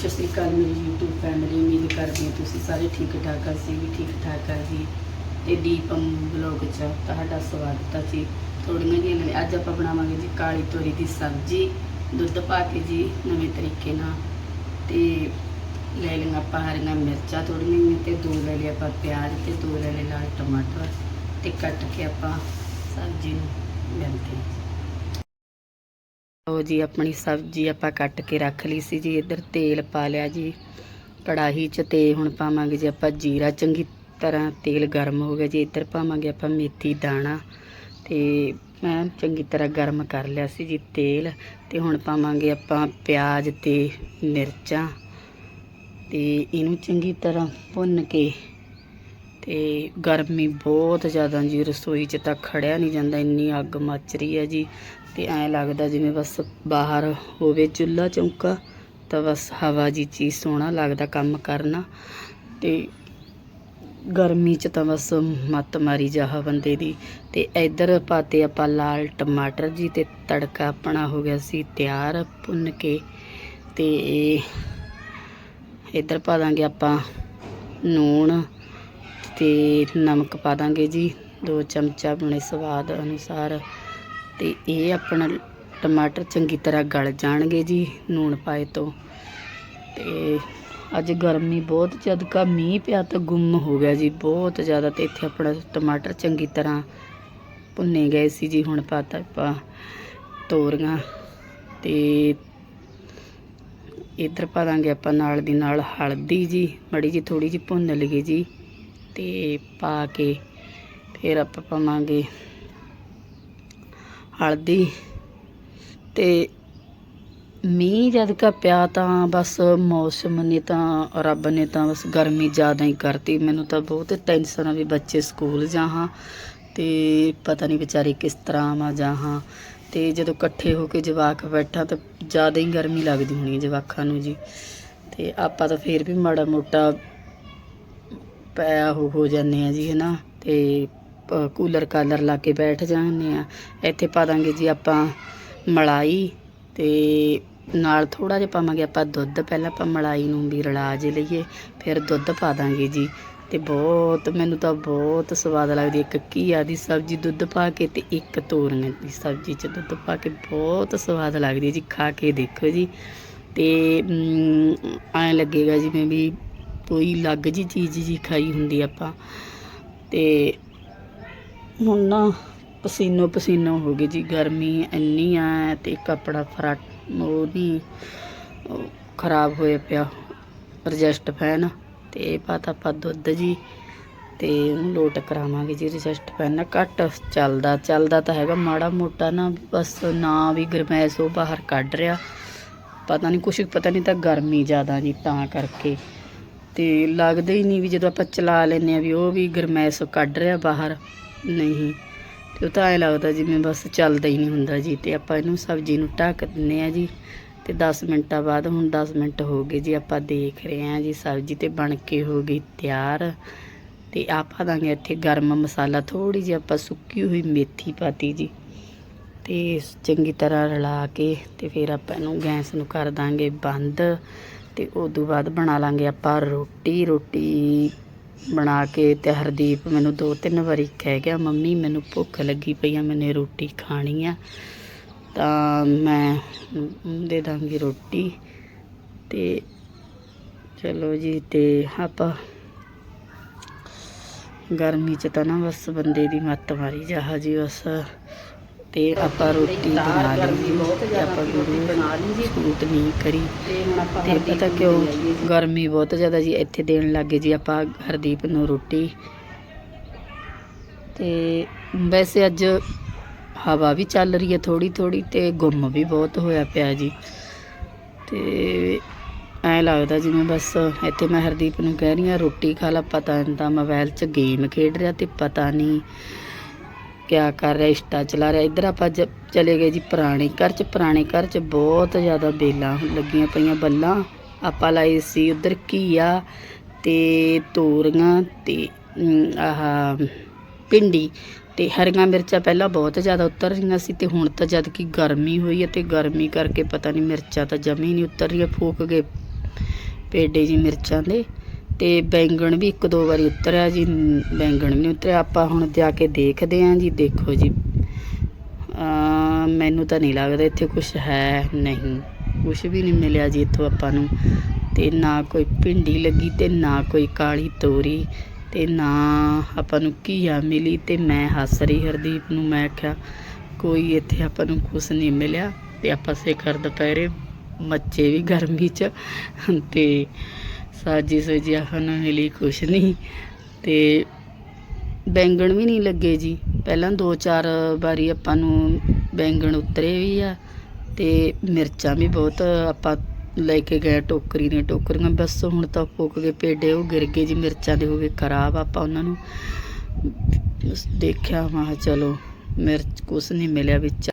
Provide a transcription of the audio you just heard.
ਸਤਿ ਸ਼੍ਰੀ ਅਕਾਲ ਮੇਰੀ YouTube family ਉਮੀਦ ਕਰਦੀ ਹਾਂ ਤੁਸੀਂ ਸਾਰੇ ਠੀਕ ਠਾਕ ਆ, ਅਸੀਂ ਵੀ ਠੀਕ ਠਾਕ ਆ ਜੀ। ਤੇ ਦੀਪਮ ਬਲੌਗ 'ਚ ਤੁਹਾਡਾ ਸਵਾਗਤ ਹੈ ਜੀ। ਥੋੜੀਆਂ ਜਿਹੀਆਂ ਨੇ ਅੱਜ ਆਪਾਂ ਬਣਾਵਾਂਗੇ ਜੀ ਕਾਲੀ ਤੋਰੀ ਦੀ ਸਬਜ਼ੀ। ਦੁੱਧ ਪਾ ਕੇ ਜੀ ਨਵੇਂ ਤਰੀਕੇ ਨਾਲ। ਤੇ ਲੈ ਲਈਆਂ ਆਪਾਂ ਹਰੀਆਂ ਮਿਰਚਾਂ ਥੋੜੀਆਂ ਜਿਹੀਆਂ ਤੇ ਦੋ ਲੈ ਲਏ ਆਪਾਂ ਪਿਆਜ਼ ਤੇ ਦੋ ਲੈ ਲਏ ਲਾਲ ਟਮਾਟਰ। ਤੇ ਕੱਟ ਕੇ ਆਪਾਂ ਸਬਜ਼ੀ ਨੂੰ ਮਿਲਦੇ ਹਾਂ ਲਓ ਜੀ, ਆਪਣੀ ਸਬਜ਼ੀ ਆਪਾਂ ਕੱਟ ਕੇ ਰੱਖ ਲਈ ਸੀ ਜੀ, ਇੱਧਰ ਤੇਲ ਪਾ ਲਿਆ ਜੀ। ਕੜਾਹੀ 'ਚ ਤੇ ਹੁਣ ਪਾਵਾਂਗੇ ਜੀ ਆਪਾਂ ਜੀਰਾ, ਚੰਗੀ ਤਰ੍ਹਾਂ ਤੇਲ ਗਰਮ ਹੋ ਗਿਆ ਜੀ। ਇੱਧਰ ਪਾਵਾਂਗੇ ਆਪਾਂ ਮੇਥੀ, ਦਾਣਾ ਤੇ ਮੈਂ ਚੰਗੀ ਤਰ੍ਹਾਂ ਗਰਮ ਕਰ ਲਿਆ ਸੀ ਜੀ ਤੇਲ ਤੇ ਹੁਣ ਪਾਵਾਂਗੇ ਆਪਾਂ ਪਿਆਜ਼ ਤੇ ਮਿਰਚਾਂ ਤੇ ਇਹਨੂੰ ਚੰਗੀ ਤਰ੍ਹਾਂ ਭੁੰਨ ਕੇ ਤੇ ਗਰਮੀ ਬਹੁਤ ਜ਼ਿਆਦਾ ਜੀ, ਰਸੋਈ 'ਚ ਤਾਂ ਖੜਿਆ ਨਹੀਂ ਜਾਂਦਾ, ਇੰਨੀ ਅੱਗ ਮੱਚ ਰਹੀ ਹੈ ਜੀ। ਤੇ ਐਂ ਲੱਗਦਾ ਜਿਵੇਂ ਬਸ ਬਾਹਰ ਹੋਵੇ ਚੁੱਲ੍ਹਾ ਚੌਂਕਾ, ਤਾਂ ਬਸ ਹਵਾ ਜੀ ਚੀਜ਼ ਸੋਹਣਾ ਲੱਗਦਾ ਕੰਮ ਕਰਨਾ। ਤੇ ਗਰਮੀ 'ਚ ਤਾਂ ਬਸ ਮੱਤ ਮਾਰੀ ਜਾਹ ਬੰਦੇ ਦੀ। ਤੇ ਇੱਧਰ ਪਾਤੇ ਆਪਾਂ ਲਾਲ ਟਮਾਟਰ ਜੀ ਤੇ ਤੜਕਾ ਆਪਣਾ ਹੋ ਗਿਆ ਸੀ ਤਿਆਰ ਭੁੰਨ ਕੇ। ਤੇ ਇੱਧਰ ਪਾ ਦਾਂਗੇ ਆਪਾਂ ਨੂਣ ਤੇ ਨਮਕ ਪਾ ਦਾਂਗੇ ਜੀ, ਦੋ ਚਮਚਾ ਆਪਣੇ ਸਵਾਦ ਅਨੁਸਾਰ। ਤੇ ਇਹ ਆਪਣਾ ਟਮਾਟਰ ਚੰਗੀ ਤਰ੍ਹਾਂ ਗਲ ਜਾਣਗੇ ਜੀ, ਨੂਣ ਪਾਏ ਤੋਂ। ਤੇ ਅੱਜ ਗਰਮੀ ਬਹੁਤ ਜਦ ਕਾ ਮੀਂਹ ਪਿਆ ਤਾਂ ਗੁੰਮ ਹੋ ਗਿਆ ਜੀ ਬਹੁਤ ਜ਼ਿਆਦਾ ਤੇ ਇੱਥੇ ਆਪਣਾ ਟਮਾਟਰ ਚੰਗੀ ਤਰ੍ਹਾਂ ਭੁੰਨੇ ਗਏ ਸੀ ਜੀ, ਹੁਣ ਪਾਤਾ ਆਪਾਂ ਤੋਰੀਆਂ। ਤੇ ਇੱਧਰ ਪਾ ਦਾਂਗੇ ਆਪਾਂ ਨਾਲ ਦੀ ਨਾਲ ਹਲਦੀ ਜੀ, ਮੜੀ ਜੀ ਥੋੜੀ ਜੀ ਭੁੰਨ ਲਈਏ ਜੀ। ਤੇ ਪਾ ਕੇ ਫਿਰ ਆਪਾਂ ਪਾਵਾਂਗੇ ਹਲਦੀ ਤੇ ਮੀਂਹ ਜਦ ਕਾ ਪਿਆ ਤਾਂ ਬਸ ਮੌਸਮ ਨੇ ਤਾਂ ਰੱਬ ਨੇ ਤਾਂ ਬਸ ਗਰਮੀ ਜ਼ਿਆਦਾ ਹੀ ਕਰਤੀ। ਮੈਨੂੰ ਤਾਂ ਬਹੁਤ ਟੈਨਸ਼ਨ ਆ ਵੀ ਬੱਚੇ ਸਕੂਲ ਜਾਹਾਂ ਤੇ ਪਤਾ ਨਹੀਂ ਵਿਚਾਰੇ ਕਿਸ ਤਰ੍ਹਾਂ ਆਵਾਂ ਜਾਹਾਂ ਤੇ ਜਦੋਂ ਇਕੱਠੇ ਹੋ ਕੇ ਜਵਾਕ ਬੈਠਾ ਤਾਂ ਜ਼ਿਆਦਾ ਹੀ ਗਰਮੀ ਲੱਗਦੀ ਹੋਣੀ ਜਵਾਕਾਂ ਨੂੰ ਜੀ। ਤੇ ਆਪਾਂ ਤਾਂ ਫੇਰ ਵੀ ਮਾੜਾ ਮੋਟਾ ਪਿਆ ਹੋ ਜਾਂਦੇ ਆ ਜੀ, ਹਨਾ? ਤੇ ਪ- ਕੂਲਰ ਕਾਲਰ ਲਾ ਕੇ ਬੈਠ ਜਾਂਦੇ ਆ। ਇੱਥੇ ਪਾ ਦਾਂਗੇ ਜੀ ਆਪਾਂ ਮਲਾਈ ਤੇ ਨਾਲ ਥੋੜਾ ਜਿਹਾ ਪਾਵਾਂਗੇ ਆਪਾਂ ਦੁੱਧ। ਪਹਿਲਾਂ ਆਪਾਂ ਮਲਾਈ ਨੂੰ ਵੀ ਰਲਾ ਜੇ ਲਈਏ, ਫਿਰ ਦੁੱਧ ਪਾ ਦਾਂਗੇ ਜੀ। ਤੇ ਬਹੁਤ, ਮੈਨੂੰ ਤਾਂ ਬਹੁਤ ਸਵਾਦ ਲੱਗਦੀ ਇੱਕ ਘੀਆ ਦੀ ਸਬਜ਼ੀ ਦੁੱਧ ਪਾ ਕੇ ਤੇ ਇੱਕ ਤੋਰੀਆਂ ਦੀ ਸਬਜ਼ੀ ਚ ਦੁੱਧ ਪਾ ਕੇ ਬਹੁਤ ਸਵਾਦ ਲੱਗਦੀ ਹੈ ਜੀ। ਖਾ ਕੇ ਦੇਖੋ ਜੀ। ਤੇ ਐਂ ਲੱਗੇਗਾ ਜਿਵੇਂ ਵੀ ਕੋਈ ਅਲੱਗ ਜੀ ਚੀਜ਼ ਜੀ ਖਾਈ ਹੁੰਦੀ ਆਪਾਂ। ਤੇ ਹੁਣ ਨਾ ਪਸੀਨੋ ਪਸੀਨੋ ਹੋ ਗਈ ਜੀ, ਗਰਮੀ ਇੰਨੀ ਆ ਤੇ ਕੱਪੜਾ ਫਰਾ, ਉਹ ਨਹੀਂ ਖਰਾਬ ਹੋਇਆ ਪਿਆ, ਰਜਸਟ ਫੈਨ ਤੇ ਇਹ ਪਾਤਾ ਆਪਾਂ ਦੁੱਧ ਜੀ ਤੇ ਉਹਨੂੰ ਲੋਟ ਕਰਾਵਾਂਗੇ ਜੀ, ਰਜਿਸਟ ਫੈਨ ਨਾ ਘੱਟ ਚੱਲਦਾ ਚੱਲਦਾ ਤਾਂ ਹੈਗਾ, ਮਾੜਾ ਮੋਟਾ ਨਾ ਬਸ ਨਾ ਵੀ ਗਰਮੈਸ਼ ਉਹ ਬਾਹਰ ਕੱਢ ਰਿਹਾ। ਪਤਾ ਨਹੀਂ ਕੁਛ, ਪਤਾ ਨਹੀਂ ਤਾਂ ਗਰਮੀ ਜ਼ਿਆਦਾ ਜੀ ਤਾਂ ਕਰਕੇ। ਤੇ ਲੱਗਦਾ ਹੀ ਨਹੀਂ ਵੀ ਜਦੋਂ ਆਪਾਂ ਚਲਾ ਲੈਨੇ ਆ ਵੀ ਉਹ ਵੀ ਗਰਮੈਸ਼ ਕੱਢ ਰਿਹਾ ਬਾਹਰ। ਨਹੀਂ। ਤੇ ਉਹ ਤਾਂ ਐ ਲੱਗਦਾ ਜਿਵੇਂ ਬਸ ਚੱਲਦਾ ਹੀ ਨਹੀਂ ਹੁੰਦਾ ਜੀ। ਤੇ ਆਪਾਂ ਇਹਨੂੰ ਸਬਜ਼ੀ ਨੂੰ ਢੱਕ ਦਿੰਨੇ ਆ ਜੀ। ਤੇ 10 ਮਿੰਟਾਂ ਬਾਅਦ ਹੁਣ 10 ਮਿੰਟ ਹੋ ਗਏ ਜੀ ਆਪਾਂ ਦੇਖ ਰਹੇ ਹਾਂ ਜੀ ਸਬਜ਼ੀ ਤੇ ਬਣ ਕੇ ਹੋ ਗਈ ਤਿਆਰ। ਤੇ ਆਪਾਂ ਦਾਂਗੇ ਇੱਥੇ ਗਰਮ ਮਸਾਲਾ। ਥੋੜੀ ਜਿਹੀ ਆਪਾਂ ਸੁੱਕੀ ਹੋਈ ਮੇਥੀ ਪਾਤੀ ਜੀ। ਤੇ ਚੰਗੀ ਤਰ੍ਹਾਂ ਰਲਾ ਕੇ ਤੇ ਫਿਰ ਆਪਾਂ ਇਹਨੂੰ ਗੈਸ ਨੂੰ ਕਰ ਦਾਂਗੇ ਬੰਦ ਤੇ ਤੋਂ ਬਾਅਦ ਬਣਾ ਲਾਂਗੇ ਆਪਾਂ ਰੋਟੀ। ਰੋਟੀ ਬਣਾ ਕੇ ਤੇ ਹਰਦੀਪ ਮੈਨੂੰ ਦੋ ਤਿੰਨ ਵਾਰੀ ਕਹਿ ਗਿਆ, ਮੰਮੀ, ਮੈਨੂੰ ਭੁੱਖ ਲੱਗੀ ਪਈ ਆ, ਮੈਨੇ ਰੋਟੀ ਖਾਣੀ ਆ। ਤਾਂ ਮੈਂ ਦੇ ਦਾਂਗੀ ਰੋਟੀ ਤੇ ਚਲੋ ਜੀ ਤੇ ਆਪਾਂ ਗਰਮੀ ਚ ਤਾਂ ਨਾ ਬਸ ਬੰਦੇ ਦੀ ਮੱਤ ਮਾਰੀ ਜਾਹਾ ਜੀ ਬਸ। ਤੇ ਆਪਾਂ ਰੋਟੀ ਬਣਾ ਲਈ ਤੇ ਆਪਾਂ ਵੀਡੀਓ ਬਣਾ ਲਈ ਜੀ ਨਹੀਂ ਕਰੀ। ਤੇ ਪਤਾ ਕਿਉਂ ਗਰਮੀ ਬਹੁਤ ਜ਼ਿਆਦਾ ਜੀ, ਇੱਥੇ ਦੇਣ ਲੱਗੇ ਜੀ ਆਪਾਂ ਹਰਦੀਪ ਨੂੰ ਰੋਟੀ। ਤੇ ਵੈਸੇ ਅੱਜ ਹਵਾ ਵੀ ਚੱਲ ਰਹੀ ਹੈ ਥੋੜੀ ਥੋੜੀ ਤੇ ਗੁੰਮ ਵੀ ਬਹੁਤ ਹੋਇਆ ਪਿਆ ਜੀ। ਤੇ ਐ ਲੱਗਦਾ ਜਿਵੇਂ ਬਸ ਇੱਥੇ ਮੈਂ ਹਰਦੀਪ ਨੂੰ ਕਹਿ ਰਹੀ ਹਾਂ, ਰੋਟੀ ਖਾ ਲਾ, ਪਤਾ ਨਹੀਂ ਤਾਂ ਮੋਬਾਈਲ 'ਚ ਗੇਮ ਖੇਡ ਰਿਹਾ ਤੇ ਪਤਾ ਨਹੀਂ ਕਿਆ ਕਰ ਰਿਹਾ ਇੰਸਟਾ ਚਲਾ ਰਿਹਾ। ਇੱਧਰ ਆਪਾਂ ਜ- ਚਲੇ ਗਏ ਜੀ ਪੁਰਾਣੇ ਘਰ 'ਚ। ਪੁਰਾਣੇ ਘਰ 'ਚ ਬਹੁਤ ਜ਼ਿਆਦਾ ਬੇਲਾਂ ਲੱਗੀਆਂ ਪਈਆਂ ਬੱਲਾਂ। ਆਪਾਂ ਲਾਈ ਸੀ ਉੱਧਰ ਘੀਆ ਤੇ ਤੋਰੀਆਂ ਤੇ ਅਮ, ਆਹ ਭਿੰਡੀ ਤੇ ਹਰੀਆਂ ਮਿਰਚਾਂ ਪਹਿਲਾਂ ਬਹੁਤ ਜ਼ਿਆਦਾ ਉਤਰ ਰਹੀਆਂ ਸੀ ਤੇ ਹੁਣ ਤਾਂ ਜਦ ਕਿ ਗਰਮੀ ਹੋਈ ਹੈ ਤੇ ਗਰਮੀ ਕਰਕੇ ਪਤਾ ਨਹੀਂ ਮਿਰਚਾਂ ਤਾਂ ਜਮੀ ਨਹੀਂ ਉਤਰ ਰਹੀਆਂ ਫੂਕ ਗਏ ਪੇਡੇ ਜੀ ਮਿਰਚਾਂ ਦੇ। ਤੇ ਬੈਂਗਣ ਵੀ ਇੱਕ ਦੋ ਵਾਰੀ ਉਤਰਿਆ ਜੀ, ਬੈਂਗਣ ਵੀ ਨਹੀਂ ਉਤਰਿਆ। ਆਪਾਂ ਹੁਣ ਜਾ ਕੇ ਦੇਖਦੇ ਆਂ ਜੀ, ਦੇਖੋ ਜੀ। ਮੈਨੂੰ ਤਾਂ ਨਹੀਂ ਲੱਗਦਾ ਇੱਥੇ ਕੁਝ ਹੈ ਨਹੀਂ। ਕੁਝ ਵੀ ਨਹੀਂ ਮਿਲਿਆ ਜੀ ਇੱਥੋਂ ਆਪਾਂ ਨੂੰ। ਤੇ ਨਾ ਕੋਈ ਭਿੰਡੀ ਲੱਗੀ ਤੇ ਨਾ ਕੋਈ ਕਾਲੀ ਤੋਰੀ ਤੇ ਨਾ ਆਪਾਂ ਨੂੰ ਘੀਆ ਮਿਲੀ ਤੇ ਮੈਂ ਹੱਸ ਰਹੀ ਹਰਦੀਪ ਨੂੰ। ਮੈਂ ਆਖਿਆ ਕੋਈ ਇੱਥੇ ਆਪਾਂ ਨੂੰ ਕੁਝ ਨਹੀਂ ਮਿਲਿਆ ਤੇ ਆਪਾਂ ਸਿਖਰ ਦੁਪਹਿਰੇ ਮੱਚੇ ਵੀ ਗਰਮੀ 'ਚ। ਤੇ ਸਾਜੀ ਸੋਜੀ ਆਖਣ ਨੂੰ ਮਿਲੀ ਕੁਛ ਨਹੀਂ ਤੇ ਬੈਂਗਣ ਵੀ ਨਹੀਂ ਲੱਗੇ ਜੀ। ਪਹਿਲਾਂ ਦੋ ਚਾਰ ਵਾਰੀ ਆਪਾਂ ਨੂੰ ਬੈਂਗਣ ਉਤਰੇ ਵੀ ਆ ਤੇ ਮਿਰਚਾਂ ਵੀ ਬਹੁਤ ਆਪਾਂ ਲੈ ਕੇ ਗਏ ਟੋਕਰੀ ਦੀਆਂ ਟੋਕਰੀਆਂ। ਬਸ ਹੁਣ ਤਾਂ ਫੁੱਕ ਗਏ ਪੇਡੇ ਉਹ ਗਿਰ ਗਏ ਜੀ, ਮਿਰਚਾਂ ਦੇ ਹੋ ਗਏ ਖਰਾਬ ਆਪਾਂ ਉਹਨਾਂ ਨੂੰ। ਦੇਖਿਆ, ਮੈਂ ਕਿਹਾ ਚਲੋ, ਮਿਰਚ ਕੁਛ ਨਹੀਂ ਮਿਲਿਆ ਵਿੱਚ।